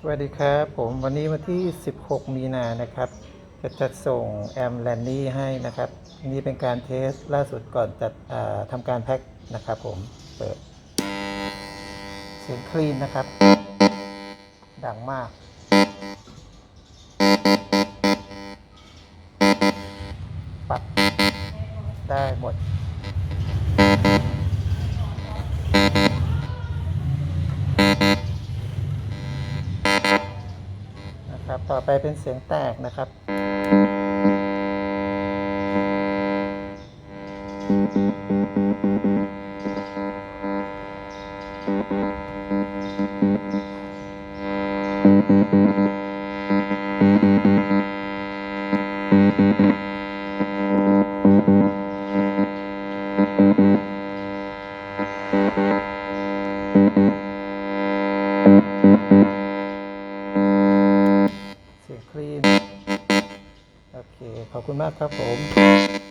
สวัสดีครับ ผมวันนี้วันที่ 16 มีนานะครับ จะจัดส่งแอมแลนนี่ให้นะครับ นี่เป็นการเทสล่าสุดก่อนจัดอ่าทำการแพ็คนะครับผม เปิด เสียงคลีนนะครับ ดังมากปรับได้หมด ครับต่อไปเป็นเสียงแตกนะครับเสี เคขอบคุณมากครับผม